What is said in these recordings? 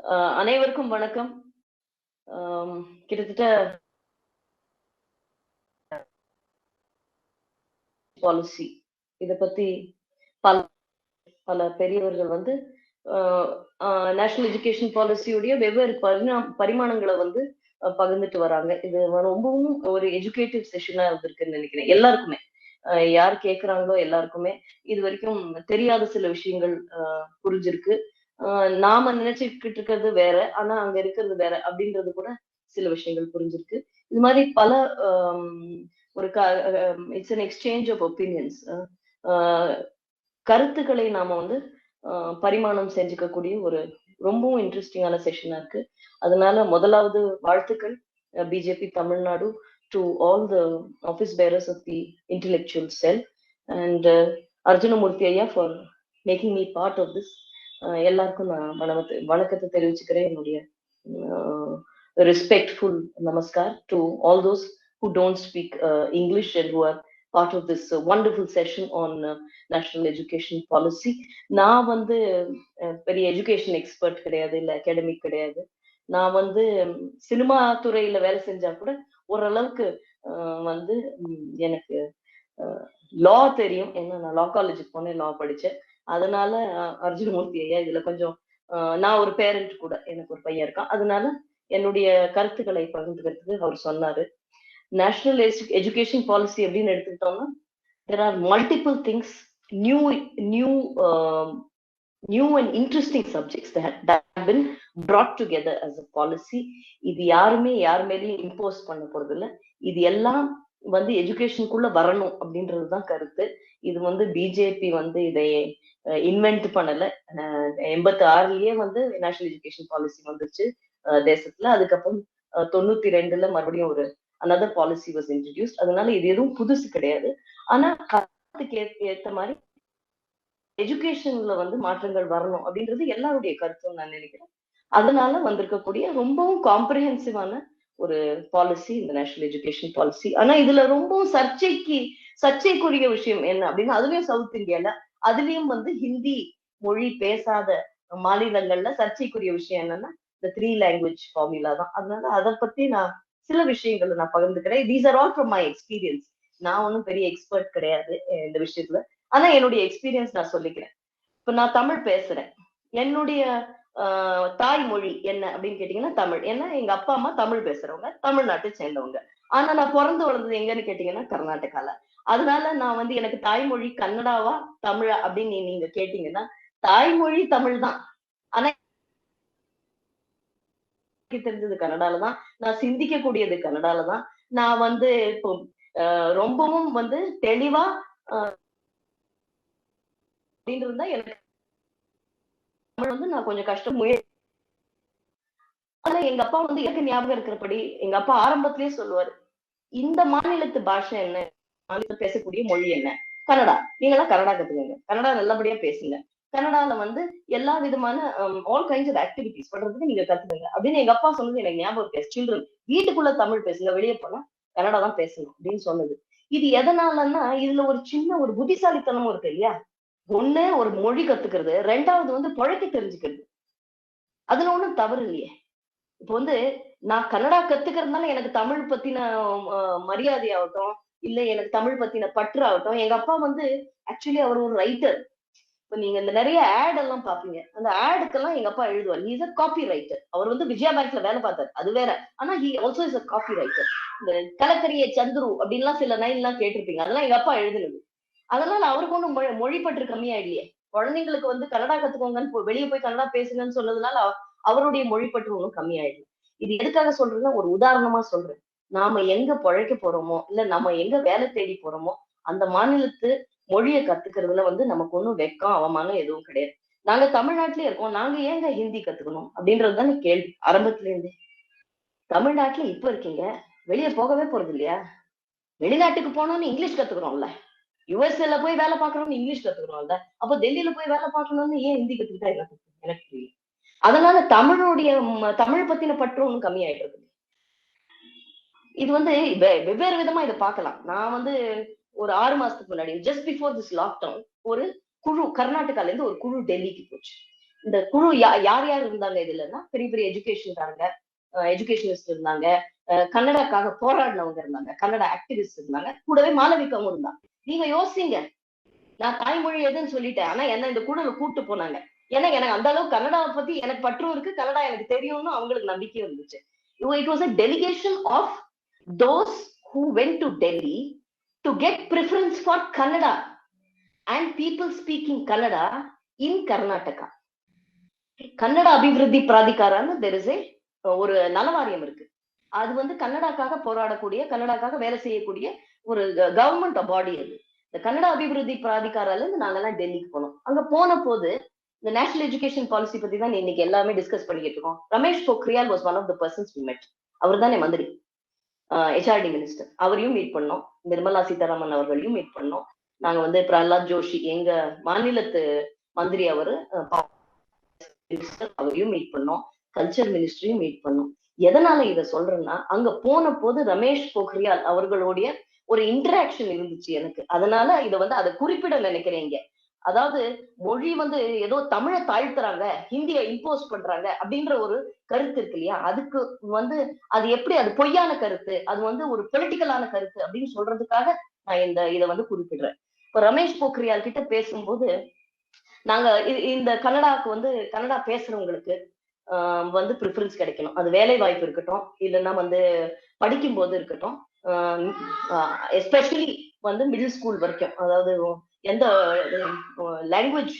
அனைவருக்கும் வணக்கம். கிட்டத்தட்ட பாலிசி இத பத்தி பல பல பெரியவர்கள் வந்து நேஷனல் எஜுகேஷன் பாலிசியுடைய வெவ்வேறு பரிணா பரிமாணங்களை வந்து பகிர்ந்துட்டு வராங்க. இது ரொம்பவும் ஒரு எஜுகேட்டிவ் செஷனா இருந்திருக்குன்னு நினைக்கிறேன். எல்லாருக்குமே. யார் கேக்குறாங்களோ எல்லாருக்குமே. இது வரைக்கும் தெரியாத சில விஷயங்கள் புரிஞ்சிருக்கு. நாம நினைச்சுக்கிட்டு இருக்கிறது வேற ஆனா அங்க இருக்கிறது வேற அப்படின்றது கூட சில விஷயங்கள் புரிஞ்சிருக்கு. இது மாதிரி பல ஒரு it's an exchange of opinions கருத்துக்களை நாம வந்து பரிமாணம் செஞ்சுக்கக்கூடிய ஒரு ரொம்பவும் இன்ட்ரெஸ்டிங்கான செஷனா இருக்கு. அதனால முதலாவது வாழ்த்துக்கள் BJP Tamil Nadu to all the office bearers of the intellectual cell and Arjunamurthy ஐயா for making me part of this எல்லாருக்கும் நான் வணக்கத்தை வணக்கத்தை தெரிவிச்சுக்கிறேன் என்னுடைய respectful namaskar to all those who don't speak uh, English and who are part of this uh, wonderful session on uh, national education policy. நான் வந்து பெரிய எஜுகேஷன் எக்ஸ்பர்ட் கிடையாது இல்ல அகாடமிக் கிடையாது நான் வந்து சினிமா துறையில வேலை செஞ்சா கூட ஓரளவுக்கு வந்து எனக்கு லா தெரியும். ஏன்னா நான் லா காலேஜுக்கு போனேன் லா படிச்சேன். அதனால அஹ், அர்ஜுனமூர்த்தி ஐயா இதுல கொஞ்சம் நான் ஒரு பேரண்ட் கூட எனக்கு ஒரு பையன் இருக்கான். அதனால என்னுடைய கருத்துக்களை பகிர்ந்துக்கிறதுக்கு அவர் சொன்னாரு. நேஷனல் எஜுகேஷன் பாலிசி அப்படின்னு எடுத்துக்கிட்டோம்னா there are multiple things new new new and interesting subjects that been brought together as a policy இது யாருமே யார் மேலேயும் இம்போஸ் பண்ண போறது இல்லை இது எல்லாம் வந்து எஜுகேஷனுக்குள்ள வரணும் அப்படின்றது தான் கருத்து. இது வந்து பிஜேபி வந்து இதை இன்வென்ட் பண்ணல. எண்பத்தி ஆறுலயே வந்து நேஷனல் எஜுகேஷன் பாலிசி வந்துருச்சு தேசத்துல. அதுக்கப்புறம் தொண்ணூத்தி ரெண்டுல மறுபடியும் ஒரு அனதர் பாலிசி வாஸ் இன்ட்ரடியூஸ் அதனால இது எதுவும் புதுசு கிடையாது. ஆனா காலத்துக்கு ஏத்த- ஏத்த மாதிரி எஜுகேஷன்ல வந்து மாற்றங்கள் வரணும் அப்படின்றது எல்லாருடைய கருத்தும் நான் நினைக்கிறேன். அதனால வந்திருக்கக்கூடிய ரொம்பவும் காம்ப்ரிஹென்சிவான ஒரு பாலிசி இந்த நேஷனல் எஜுகேஷன் பாலிசி ஆனா இதுல ரொம்பவும் சர்ச்சைக்கு சர்ச்சைக்குரிய விஷயம் என்ன அப்படின்னா அதுலயும் சவுத் இந்தியால அதுலயும் வந்து ஹிந்தி மொழி பேசாத மாநிலங்கள்ல சர்ச்சைக்குரிய விஷயம் என்னன்னா இந்த த்ரீ லாங்குவேஜ் ஃபார்முலா தான். அதனால அதை பத்தி நான் சில விஷயங்களை நான் பகிர்ந்துக்கிறேன். These are all from my experience நான் ஒன்றும் பெரிய எக்ஸ்பர்ட் கிடையாது இந்த விஷயத்துல. ஆனா என்னுடைய எக்ஸ்பீரியன்ஸ் நான் சொல்லிக்கிறேன். இப்ப நான் தமிழ் பேசுறேன். என்னுடைய தாய்மொழி என்ன அப்படின்னு கேட்டீங்கன்னா தமிழ். ஏன்னா எங்க அப்பா அம்மா தமிழ் பேசுறவங்க தமிழ்நாட்டை சேர்ந்தவங்க. ஆனா நான் பிறந்து வளர்ந்தது எங்கன்னு கேட்டீங்கன்னா கர்நாடகால. அதனால நான் வந்து எனக்கு தாய்மொழி கன்னடாவா தமிழா அப்படின்னு நீங்க கேட்டீங்கன்னா தாய்மொழி தமிழ் தான். ஆனா தெரிஞ்சது கன்னடால தான். நான் சிந்திக்க கூடியது கன்னடால தான். நான் வந்து இப்போ ரொம்பவும் வந்து தெளிவா அப்படின்னு இருந்தா எனக்கு தமிழ் வந்து நான் கொஞ்சம் கஷ்டம் முயற்சி ஆனா எங்க அப்பா வந்து எனக்கு ஞாபகம் இருக்கிறபடி எங்க அப்பா ஆரம்பத்திலேயே சொல்லுவாரு இந்த மாநிலத்து பாஷை என்ன? மாநிலத்தில் பேசக்கூடிய மொழி என்ன? கன்னடா. நீங்களாம் கன்னடா கத்துக்கோங்க. கன்னடா நல்லபடியா பேசுங்க. கன்னடால வந்து எல்லா விதமான ஆல் கைண்ட்ஸ் ஆஃப் ஆக்டிவிட்டிஸ் பண்றதுக்கு நீங்க கத்துக்கோங்க. அப்படின்னு எங்க அப்பா சொன்னது எனக்கு ஞாபகம் பேசு சில்ட்ரன் வீட்டுக்குள்ள தமிழ் பேசுங்க. வெளியே போனா கன்னடா தான் பேசணும் அப்படின்னு சொன்னது. இது எதனாலன்னா இதுல ஒரு சின்ன ஒரு புத்திசாலித்தனமும் இருக்கு இல்லையா? ஒண்ணு ஒரு மொழி கத்துக்கிறது ரெண்டாவது வந்து பழக்க தெரிஞ்சுக்கிறது. அதுல ஒண்ணும் தவறு இல்லையே. இப்போ வந்து நான் கன்னடா கத்துக்கிறதுனால எனக்கு தமிழ் பத்தின மரியாதை ஆகட்டும் இல்ல எனக்கு தமிழ் பத்தின பற்று ஆகட்டும் எங்க அப்பா வந்து ஆக்சுவலி அவர் ஒரு ரைட்டர் இப்ப நீங்க இந்த நிறைய ஆட் எல்லாம் பாப்பீங்க. அந்த ஆடுக்கெல்லாம் எங்க அப்பா எழுதுவார். இஸ் அ காப்பி ரைட்டர் அவர் வந்து விஜயா பேங்க்ல வேலை பார்த்தார். அது வேற. ஆனா he also is a copy writer இந்த கலக்கரிய சந்துரு அப்படின்லாம் சில நைன் எல்லாம் கேட்டிருப்பீங்க. அதெல்லாம் எங்க அப்பா எழுதுனது. அதனால அவருக்கு ஒன்றும் மொழி மொழி பற்று கம்மியா இல்லையே குழந்தைங்களுக்கு வந்து கன்னடா கத்துக்கோங்கன்னு போ- வெளியே போய் கன்னடா பேசுங்கன்னு சொன்னதுனால அவருடைய மொழி பற்று ஒன்றும் கம்மியாயிடுது இது எதுக்காக சொல்றேன்னா ஒரு உதாரணமா சொல்றேன். நாம எங்க பிழைக்க போறோமோ இல்ல நம்ம எங்க வேலை தேடி போறோமோ அந்த மாநிலத்து மொழியை கத்துக்கிறதுல வந்து நமக்கு ஒன்றும் வெக்கம் அவமானம் எதுவும் கிடையாது. நாங்க தமிழ்நாட்டிலே இருக்கோம். நாங்க ஏங்க ஹிந்தி கத்துக்கணும்? அப்படின்றது தானே கேள்வி ஆரம்பத்துல இருந்தே தமிழ்நாட்டுல இப்ப இருக்கீங்க. வெளியே போகவே போறது இல்லையா வெளிநாட்டுக்கு போனோம்னு இங்கிலீஷ் கத்துக்கிறோம்ல யுஎஸ்ஏல போய் வேலை பார்க்கணும்னு இங்கிலீஷ் கத்துக்கிறோம்ல அப்போ டெல்லியில போய் வேலை பார்க்கணும்னு ஏன் ஹிந்தி கத்துக்கிட்டா எனக்கு புரியல. அதனால தமிழுடைய தமிழ் பத்தின பற்று ஒன்றும் கம்மியாயிடுறது இது வந்து வெவ்வேறு விதமா இதை பார்க்கலாம். நான் வந்து ஒரு ஆறு மாசத்துக்கு முன்னாடி ஜஸ்ட் பிஃபோர் திஸ் லாக்டவுன் ஒரு குழு கர்நாடகால இருந்து ஒரு குழு டெல்லிக்கு போச்சு. இந்த குழு யா- யார் யார் இருந்தாங்க இதுலன்னா பெரிய பெரிய எஜுகேஷன்காரங்க எஜுகேஷனிஸ்ட் இருந்தாங்க கன்னடாக்காக போராடினவங்க இருந்தாங்க கன்னட ஆக்டிவிஸ்ட் இருந்தாங்க கூடவே மாளவிகாவும் இருந்தாங்க நீங்க யோசிங்க. நான் தாய்மொழி எதுன்னு சொல்லிட்டேன். ஆனா என்ன இந்த குழுல கூட்டு போனாங்க. ஏன்னா எனக்கு அந்த அளவுக்கு கன்னடாவை பத்தி எனக்கு பற்றும் இருக்கு. கன்னடா எனக்கு தெரியும்னு அவங்களுக்கு நம்பிக்கை இருந்துச்சு. It was a delegation of those who went to Delhi to get preference for Kannada and people speaking Kannada in Karnataka Kannada Abhivruddhi பிராதிகாரான்னு there is ஒரு நலவாரியம் இருக்கு. அது வந்து கன்னடாக்காக போராடக்கூடிய கன்னடாக்காக வேலை செய்யக்கூடிய ஒரு கவர்மெண்ட் பாடி அது. இந்த கன்னட அபிவிருத்தி பிராதிகாரால இருந்து நாங்கெல்லாம் டெல்லிக்கு போனோம். அங்க போன போது இந்த நேஷனல் எஜுகேஷன் பாலிசி பத்தி தான் இன்னைக்கு எல்லாமே டிஸ்கஸ் பண்ணிக்கிட்டு இருக்கோம். Ramesh Pokhriyal was one of the persons we met அவர் தானே மந்திரி. ஹெச்ஆர்டி மினிஸ்டர் அவரையும் மீட் பண்ணோம். நிர்மலா சீதாராமன் அவர்களையும் மீட் பண்ணோம். நாங்க வந்து பிரஹ்லாத் ஜோஷி எங்க மாநிலத்து மந்திரி அவரு அவரையும் மீட் பண்ணோம். கல்ச்சர் மினிஸ்டரையும் மீட் பண்ணோம். எதனால இத சொல்றேன்னா அங்க போன போது ரமேஷ் பொக்ரியால் அவர்களுடைய ஒரு இன்டராக்ஷன் இருந்துச்சு எனக்கு. அதனால இதை வந்து அதை குறிப்பிட நினைக்கிறேன் இங்க அதாவது மொழி வந்து ஏதோ தமிழை தாழ்த்துறாங்க ஹிந்தியை இம்போஸ் பண்றாங்க அப்படின்ற ஒரு கருத்து இருக்கு இல்லையா? அதுக்கு வந்து அது எப்படி? அது பொய்யான கருத்து. அது வந்து ஒரு பொலிட்டிக்கலான கருத்து அப்படின்னு சொல்றதுக்காக நான் இந்த இதை வந்து குறிப்பிடுறேன். இப்ப ரமேஷ் போக்ரியால் கிட்ட பேசும்போது நாங்க இந்த கன்னடாக்கு வந்து கன்னடா பேசுறவங்களுக்கு ஆஹ் வந்து ப்ரிஃபரன்ஸ் கிடைக்கணும். அது வேலை வாய்ப்பு இருக்கட்டும் இல்லைன்னா வந்து படிக்கும் போது இருக்கட்டும். எஸ்பெஷலி வந்து மிடில் ஸ்கூல் வரைக்கும். அதாவது எந்த லாங்குவேஜ்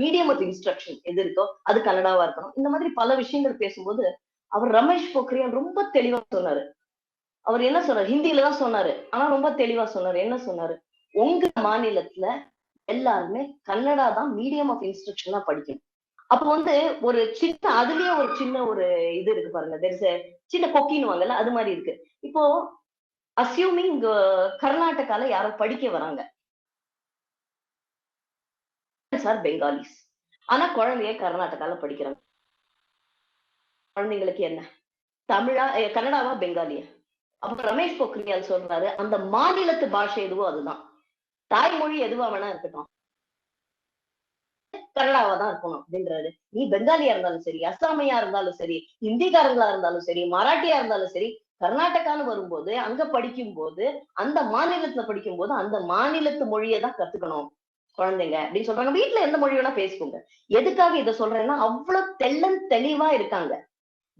மீடியம் ஆஃப் இன்ஸ்ட்ரக்ஷன் எது இருக்கோ அது கன்னடாவா இருக்கணும். இந்த மாதிரி பல விஷயங்கள் பேசும்போது அவர் ரமேஷ் பொக்ரியான் ரொம்ப தெளிவா சொன்னாரு. அவர் என்ன சொன்னார்? ஹிந்தியில தான் சொன்னாரு. ஆனா ரொம்ப தெளிவா சொன்னாரு. என்ன சொன்னாரு? உங்க மாநிலத்துல எல்லாருமே கன்னடா தான் மீடியம் ஆஃப் இன்ஸ்ட்ரக்ஷனா படிக்கணும். அப்ப வந்து ஒரு சின்ன அதுலயே ஒரு சின்ன ஒரு இது இருக்கு பாருங்க. There is a சின்ன அது மாதிரி இருக்கு. இப்போ அசியூமிங் கர்நாடகால யாரோ படிக்க வராங்க. சார் பெங்காலிஸ் ஆனா குழந்தைய கர்நாடகால படிக்கிறாங்க. குழந்தைங்களுக்கு என்ன? தமிழா கன்னடாவா பெங்காலியா? அப்ப ரமேஷ் பொக்ரியால் சொல்றாரு அந்த மாநிலத்து பாஷை எதுவோ அதுதான். தாய்மொழி எதுவா வேணா இருக்கட்டும். கன்னடாவா தான் இருக்கணும் அப்படின்றாரு. நீ பெங்காலியா இருந்தாலும் சரி அஸ்ஸாமியா இருந்தாலும் சரி ஹிந்திக்காரங்களா இருந்தாலும் சரி மராட்டியா இருந்தாலும் சரி கர்நாடகான்னு வரும்போது அங்க படிக்கும் போது அந்த மாநிலத்துல படிக்கும் போது அந்த மாநிலத்து மொழியை தான் கத்துக்கணும் குழந்தைங்க. அப்படின்னு சொல்றாங்க. வீட்டுல எந்த மொழி வேணா பேசிக்கோங்க. எதுக்காக இதை சொல்றேன்னா அவ்வளவு தெள்ளன் தெளிவா இருக்காங்க.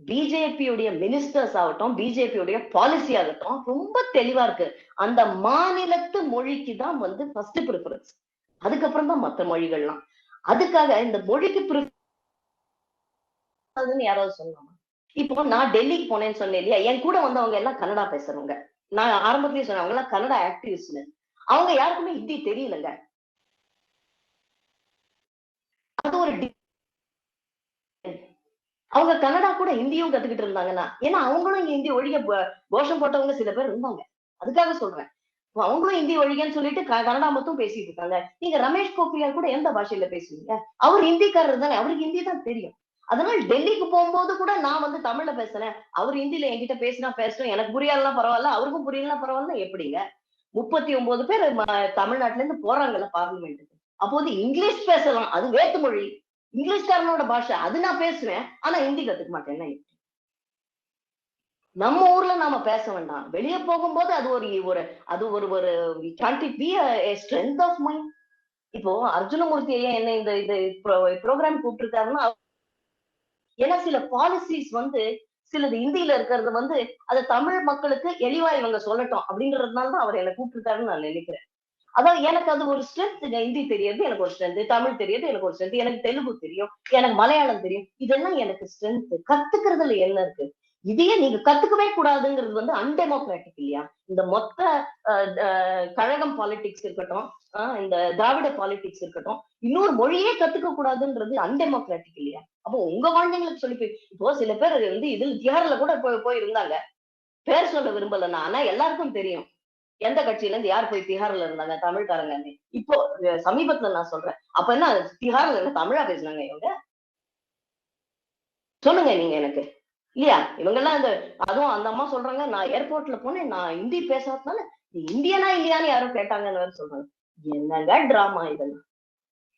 பிஜேபியுடைய மினிஸ்டர்ஸ் ஆகட்டும் பிஜேபியுடைய பாலிசி ஆகட்டும் ரொம்ப தெளிவா இருக்கு. அந்த மாநிலத்து மொழிக்கு தான் வந்து ஃபர்ஸ்ட் ப்ரிஃபரன்ஸ் அதுக்கப்புறம் தான் மற்ற மொழிகள்லாம். அதுக்காக இந்த மொழிக்கு ப்ரிஃபரன்ஸ் யாராவது சொல்லலாமா இப்போ நான் டெல்லிக்கு போனேன்னு சொன்னேன் இல்லையா? என் கூட வந்தவங்க எல்லாம் கன்னடா பேசுறவங்க. நான் ஆரம்பத்திலேயே சொன்னேன் அவங்க எல்லாம் கன்னடா ஆக்டிவிஸ்ட் அவங்க யாருக்குமே ஹிந்தி தெரியலங்க. அது ஒரு அவங்க கன்னடா கூட ஹிந்தியும் கத்துக்கிட்டு இருந்தாங்கன்னா ஏன்னா அவங்களும் இங்க ஹிந்தி ஒழிய கோஷம் போட்டவங்க சில பேர் இருந்தாங்க. அதுக்காக சொல்றேன். அவங்களும் ஹிந்தி வழிகன்னு சொல்லிட்டு க- கன்னடா மட்டும் பேசிட்டு இருக்காங்க. நீங்க ரமேஷ் போக்ரியால் கூட எந்த பாஷையில பேசுவீங்க? அவர் ஹிந்திக்காரர் தானே அவருக்கு ஹிந்தி தான் தெரியும். அதனால டெல்லிக்கு போகும்போது கூட நான் வந்து தமிழ்ல பேசுறேன். அவர் ஹிந்தில என்கிட்ட பேசினா பேசணும். எனக்கு புரியலாம் பரவாயில்ல அவருக்கும் புரியலாம் பரவாயில்ல எப்படிங்க? முப்பத்தி ஒன்பது பேர் தமிழ்நாட்டுல இருந்து போறாங்கல்ல பார்லிமெண்ட்டுக்கு அப்போது இங்கிலீஷ் பேசலாம். அது வேத்து மொழி. இங்கிலீஷ்காரனோட பாஷை. அது நான் பேசுவேன். ஆனா ஹிந்தி கத்துக்க மாட்டேன். நம்ம ஊர்ல நாம பேச வேண்டாம். வெளியே போகும்போது அது ஒரு ஒரு அது ஒரு ஒரு can't it be strength of mind இப்போ அர்ஜுனமூர்த்தி ஐயா என்ன இந்த இது ப்ரோக்ராம் கூப்பிட்டுருக்காருன்னா ஏன்னா சில பாலிசிஸ் வந்து சிலது இந்தியில இருக்கிறது வந்து அதை தமிழ் மக்களுக்கு எளிவா இவங்க சொல்லட்டும் அப்படின்றதுனால தான் அவர் என்னை கூப்பிட்டுருக்காருன்னு நான் நினைக்கிறேன். அதான் எனக்கு அது ஒரு ஸ்ட்ரென்த் ஹிந்தி தெரியறது எனக்கு ஒரு ஸ்ட்ரென்த் தமிழ் தெரியறது எனக்கு ஒரு ஸ்ட்ரென்த் எனக்கு தெலுங்கு தெரியும் எனக்கு மலையாளம் தெரியும். இதெல்லாம் எனக்கு ஸ்ட்ரென்த் கத்துக்கிறதுல என்ன இருக்கு? இதையே நீங்க கத்துக்கவே கூடாதுங்கிறது வந்து அன்டெமோக்ராட்டிக் இல்லையா? இந்த மொத்த கழகம் பாலிடிக்ஸ் இருக்கட்டும் இந்த திராவிட பாலிடிக்ஸ் இருக்கட்டும் இன்னொரு மொழியே கத்துக்க கூடாதுன்றது அன்டெமோக்ராட்டிக் இல்லையா? அப்போ உங்க குழந்தைங்களுக்கு சொல்லி போய் இப்போ சில பேர் வந்து இதில் தியாரில கூட போய் போயிருந்தாங்க. பேர் சொல்ல விரும்பல நான் ஆனா எல்லாருக்கும் தெரியும். எந்த கட்சியில இருந்து யார் போய் திஹார்ல இருந்தாங்க? தமிழ்காரங்க இப்போ சமீபத்துல நான் சொல்றேன். அப்ப என்ன திகாரில் இருந்து தமிழா பேசுனாங்க இவங்க? சொல்லுங்க நீங்க எனக்கு. இல்லையா? இவங்க எல்லாம் இந்த அதுவும் அந்த அம்மா சொல்றாங்க நான் ஏர்போர்ட்ல போனேன் நான் ஹிந்தி பேசாததுனால நீ இந்தியனா இல்லையான்னு யாரும் கேட்டாங்கன்னு வேற சொல்றாங்க. என்னங்க டிராமா இதெல்லாம்?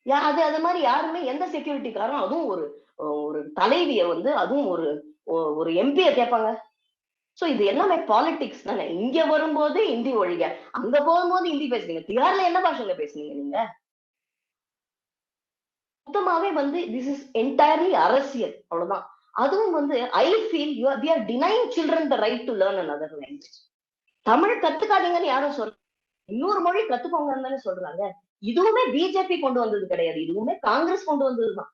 யா- அது அது மாதிரி யாருமே எந்த செக்யூரிட்டிக்காரும் அதுவும் ஒரு ஒரு தலைவிய வந்து அதுவும் ஒரு ஒரு எம்பிய கேட்பாங்க. சோ இது எல்லாமே பாலிடிக்ஸ் தானே? இங்க வரும்போது ஹிந்தி ஒழிக அங்க போகும்போது ஹிந்தி பேசுறீங்க. திகார்ல என்ன பாஷையில பேசுனீங்க நீங்க? மொத்தமாவே வந்து திஸ் இஸ் என்டையர்லி அரசியல் அவ்வளவுதான். அதுவும் வந்து I feel you we are denying children the right to learn another language Tamil கத்துக்காதீங்கன்னு யாரும் சொல்ல இன்னொரு மொழி கத்துக்கோங்கன்னு தானே சொல்றாங்க. இதுவுமே பிஜேபி கொண்டு வந்தது கிடையாது. இதுவுமே காங்கிரஸ் கொண்டு வந்ததுதான்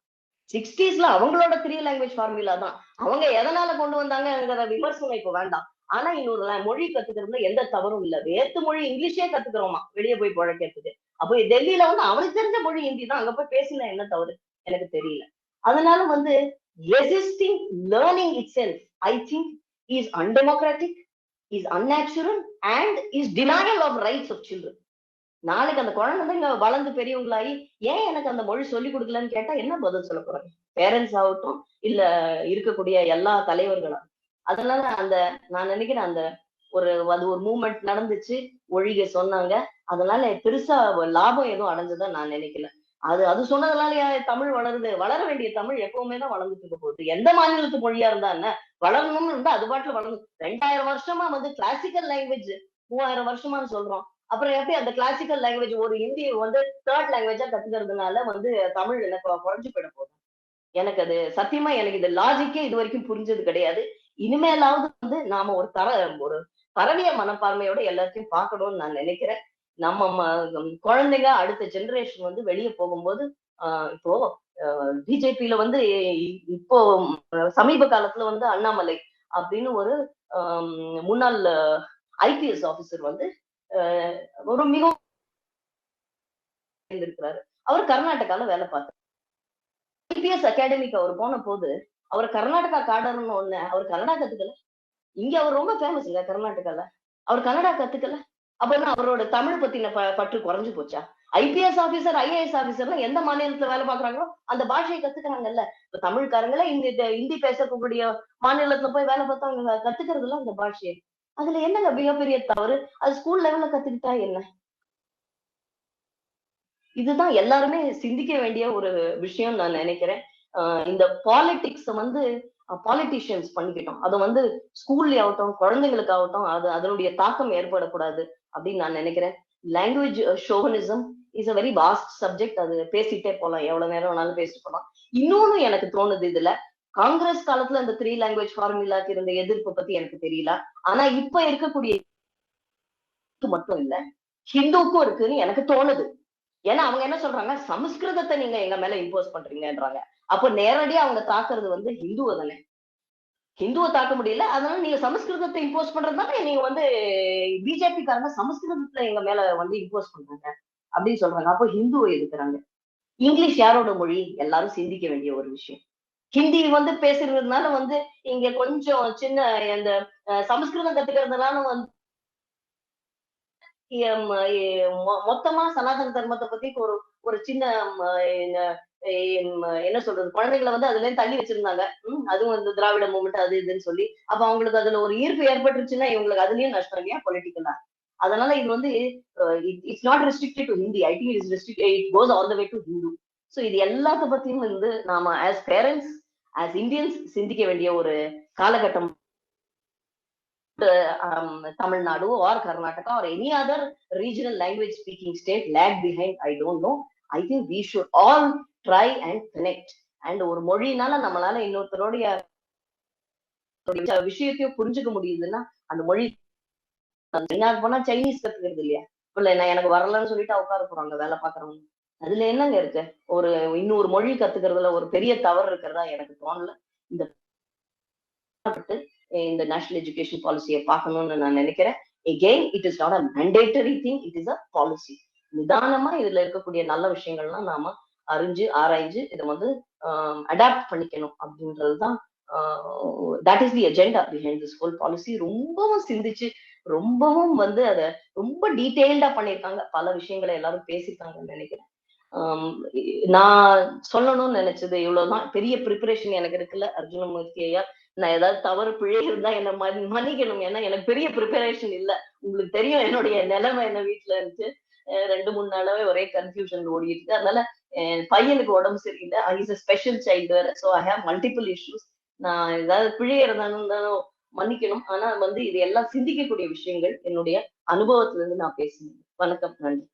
சிக்ஸ்டீஸ்ல அவங்களோட த்ரீ லாங்குவேஜ் ஃபார்முலா தான். அவங்க எதனால கொண்டு வந்தாங்கங்கிற விமர்சனம் இப்ப வேண்டாம். ஆனா இன்னொரு மொழி கத்துக்கிறதுல எந்த தவறும் இல்ல. வேத்து மொழி இங்கிலீஷே கத்துக்கிறோமா? வெளியே போய் பழக்கிறதுக்கு. அப்போ டெல்லியில வந்து அவனுக்கு தெரிஞ்ச மொழி ஹிந்தி தான். அங்க போய் பேசினா என்ன தவறு? எனக்கு தெரியல. அதனால வந்து resisting learning itself, I I think is is is and and is of rights rights children. Children நாளைக்கு அந்த குழந்தைங்க வளர்ந்து பெரியவங்களாகி ஏன் எனக்கு அந்த மொழி சொல்லி கொடுக்கலன்னு கேட்டா என்ன பதில் சொல்ல போறாங்க பேரண்ட்ஸ் ஆகட்டும் இல்ல இருக்கக்கூடிய எல்லா தலைவர்களும். அதனால அந்த நான் நினைக்கிறேன் அந்த ஒரு அது ஒரு மூமெண்ட் நடந்துச்சு ஒழிக சொன்னாங்க. அதனால பெருசா லாபம் எதுவும் அடைஞ்சதா நான் நினைக்கல. அது அது சொன்னதுனால ஏன் தமிழ் வளருது? வளர வேண்டிய தமிழ் எப்பவுமே தான் வளர்ந்துட்டு இருக்க போகுது. எந்த மாநிலத்து மொழியா இருந்தா என்ன? வளரணும்னு இருந்தா அது பாட்டுல வளர்ந்து ரெண்டாயிரம் வருஷமா வந்து கிளாசிக்கல் லாங்குவேஜ் மூவாயிரம் வருஷமான்னு சொல்றோம். அப்புறம் எப்படி அந்த கிளாசிக்கல் லாங்குவேஜ் ஒரு ஹிந்தி வந்து தேர்ட் லாங்குவேஜா கத்துக்கிறதுனால வந்து தமிழ் எனக்கு குறைஞ்சு போயிட போகுது. எனக்கு அது சத்தியமா எனக்கு இது லாஜிக்கே இது வரைக்கும் புரிஞ்சது கிடையாது. இனிமேலாவது வந்து நாம ஒரு தர ஒரு பரவிய மனப்பான்மையோட எல்லாத்தையும் பார்க்கணும்னு நான் நினைக்கிறேன். நம்ம குழந்தைங்க அடுத்த ஜெனரேஷன் வந்து வெளியே போகும்போது ஆஹ் இப்போ பிஜேபியில வந்து இப்போ சமீப காலத்துல வந்து அண்ணாமலை அப்படின்னு ஒரு முன்னாள் ஐபிஎஸ் ஆபீசர் வந்து ஆஹ் ஒரு மிகவும் இருந்திருக்கிறாரு அவர் கர்நாடகால வேலை பார்த்தார். ஐபிஎஸ் அகாடமிக்கு அவர் போன போது அவர் கர்நாடகா காடர்னு ஒண்ணு அவர் கன்னடா கத்துக்கல. இங்க அவர் ரொம்ப ஃபேமஸ் இல்ல கர்நாடகால. அவர் கன்னடா கத்துக்கல. அப்ப அவரோட தமிழ் பத்தின பற்று குறைஞ்சு போச்சா? ஐபிஎஸ் ஆபீசர் ஐஏஎஸ் ஆபீசர்லாம் எந்த மாநிலத்துல வேலை பாக்குறாங்களோ அந்த பாஷையை கத்துக்கிறாங்கல்ல. இப்ப தமிழ்காரங்கள இந்த ஹிந்தி பேசக்கூடிய மாநிலத்துல போய் வேலை பார்த்தா அவங்க கத்துக்கிறதுல அந்த பாஷையை. அதுல என்னங்க மிகப்பெரிய தவறு? அது ஸ்கூல் லெவல்ல கத்துக்கிட்டா என்ன? இதுதான் எல்லாருமே சிந்திக்க வேண்டிய ஒரு விஷயம் நான் நினைக்கிறேன். ஆஹ் இந்த பாலிடிக்ஸ் வந்து பாலிட்டிஷியன்ஸ் பண்ணிக்கிட்டோம். அதை வந்து ஸ்கூல்ல ஆகட்டும் குழந்தைங்களுக்கு ஆகட்டும் அது அதனுடைய தாக்கம் ஏற்படக்கூடாது. அப்படின்னு நான் நினைக்கிறேன். Language chauvinism is a very vast subject அது பேசிட்டே போலாம். எவ்வளவு நேரம் வேணாலும் பேசிட்டு போலாம். இன்னொன்னு எனக்கு தோணுது இதுல காங்கிரஸ் காலத்துல இந்த த்ரீ லாங்குவேஜ் ஃபார்முலாக்கு இருந்த எதிர்ப்பு பத்தி எனக்கு தெரியல. ஆனா இப்ப இருக்கக்கூடிய மட்டும் இல்ல ஹிந்துக்கும் இருக்குன்னு எனக்கு தோணுது. ஏன்னா அவங்க என்ன சொல்றாங்க? சமஸ்கிருதத்தை நீங்க எங்க மேல இம்போஸ் பண்றீங்கன்றாங்க. அப்போ நேரடியா அவங்க தாக்குறது வந்து ஹிந்துவ தானே. ஹிந்துவை தாக்க முடியல. அதனால நீங்க சமஸ்கிருதத்தை இம்போஸ் பண்றதுனால நீங்க வந்து பிஜேபி காரங்க சமஸ்கிருதத்துல எங்க மேல வந்து இம்போஸ் பண்றாங்க அப்படின்னு சொல்றாங்க. அப்போ ஹிந்துவை எதுக்குறாங்க இங்கிலீஷ் யாரோட மொழி? எல்லாரும் சிந்திக்க வேண்டிய ஒரு விஷயம். ஹிந்தி வந்து பேசுறதுனால வந்து இங்க கொஞ்சம் சின்ன இந்த சமஸ்கிருதம் கத்துக்கிறதுனால வந்து மொத்தமா சனாதன தர்மத்தை பத்தி ஒரு ஒரு சின்ன என்ன- சொல்றது? குழந்தைகளை வந்து அதுல தள்ளி வச்சிருந்தாங்க. அதுவும் இந்த திராவிட மூமெண்ட் அது இதுன்னு சொல்லி. அப்ப அவங்களுக்கு அதுல ஒரு ஈர்ப்பு ஏற்பட்டுருச்சுன்னா இவங்களுக்கு அதுலயும் நஷ்டம் இல்லையா? பொலிட்டிக்கலா அதனால இது வந்து it's not restricted to Hindi I think it's restrict it goes all the way to Hindu so இது எல்லாத்த பத்தியும் வந்து நாம ஆஸ் பேரண்ட்ஸ் ஆஸ் இந்தியன்ஸ் சிந்திக்க வேண்டிய ஒரு காலகட்டம். Tamil Nadu or Karnataka or any other regional language speaking state lag behind I don't know I think we should all try and connect and ஒரு மொழினால நம்மளால இன்னொருத்தருடைய விஷயத்தையும் புரிஞ்சுக்க முடியுதுன்னா அந்த மொழி சைனாக்கு போனா சைனீஸ் கத்துக்கிறது இல்லையா? இல்ல நான் எனக்கு வரலன்னு சொல்லிட்டு உட்கார போறாங்க வேலை பாக்குறவங்க அதுல என்னங்க இருக்கு? ஒரு இன்னொரு மொழி கத்துக்கிறதுல ஒரு பெரிய தவறு இருக்கிறதா எனக்கு தோணல. இந்த இந்த நேஷனல் எஜுகேஷன் பாலிசியை பார்க்கணும்னு நான் நினைக்கிறேன். Again it is not a mandatory thing it is a policy நிதானமா இதுல இருக்கக்கூடிய நல்ல விஷயங்கள்லாம் நாம அறிஞ்சு ஆராய்ஞ்சு இதை வந்து அடாப்ட் பண்ணிக்கணும் அப்படின்றதுதான் that is the agenda behind this whole policy ரொம்பவும் சிந்திச்சு ரொம்பவும் வந்து அதை ரொம்ப டீட்டெயில்டா பண்ணியிருக்காங்க. பல விஷயங்களை எல்லாரும் பேசியிருக்காங்கன்னு நினைக்கிறேன். நான் சொல்லணும்னு நினைச்சது இவ்வளவுதான். பெரிய ப்ரிப்பரேஷன் எனக்கு இருக்குல்ல அர்ஜுனமூர்த்தி ஐயா. நான் ஏதாவது தவறு பிழை இருந்தா என்ன மன்னிக்கணும். ஏன்னா எனக்கு பெரிய ப்ரிப்பரேஷன் இல்ல. உங்களுக்கு தெரியும் என்னுடைய நிலைமை என்ன வீட்டுல இருந்துச்சு ரெண்டு மூணு நாளாவே ஒரே கன்ஃபியூஷன் ஓடிட்டு இருக்கு. அதனால பையனுக்கு உடம்பு சரியில்லை. இஸ் அ ஸ்பெஷல் சைல்டு வேற. So I have multiple issues நான் ஏதாவது பிழை இருந்தாலும் மன்னிக்கணும். ஆனா வந்து இது எல்லாம் சிந்திக்கக்கூடிய விஷயங்கள் என்னுடைய அனுபவத்துல இருந்து நான் பேசுனேன் வணக்கம். நன்றி.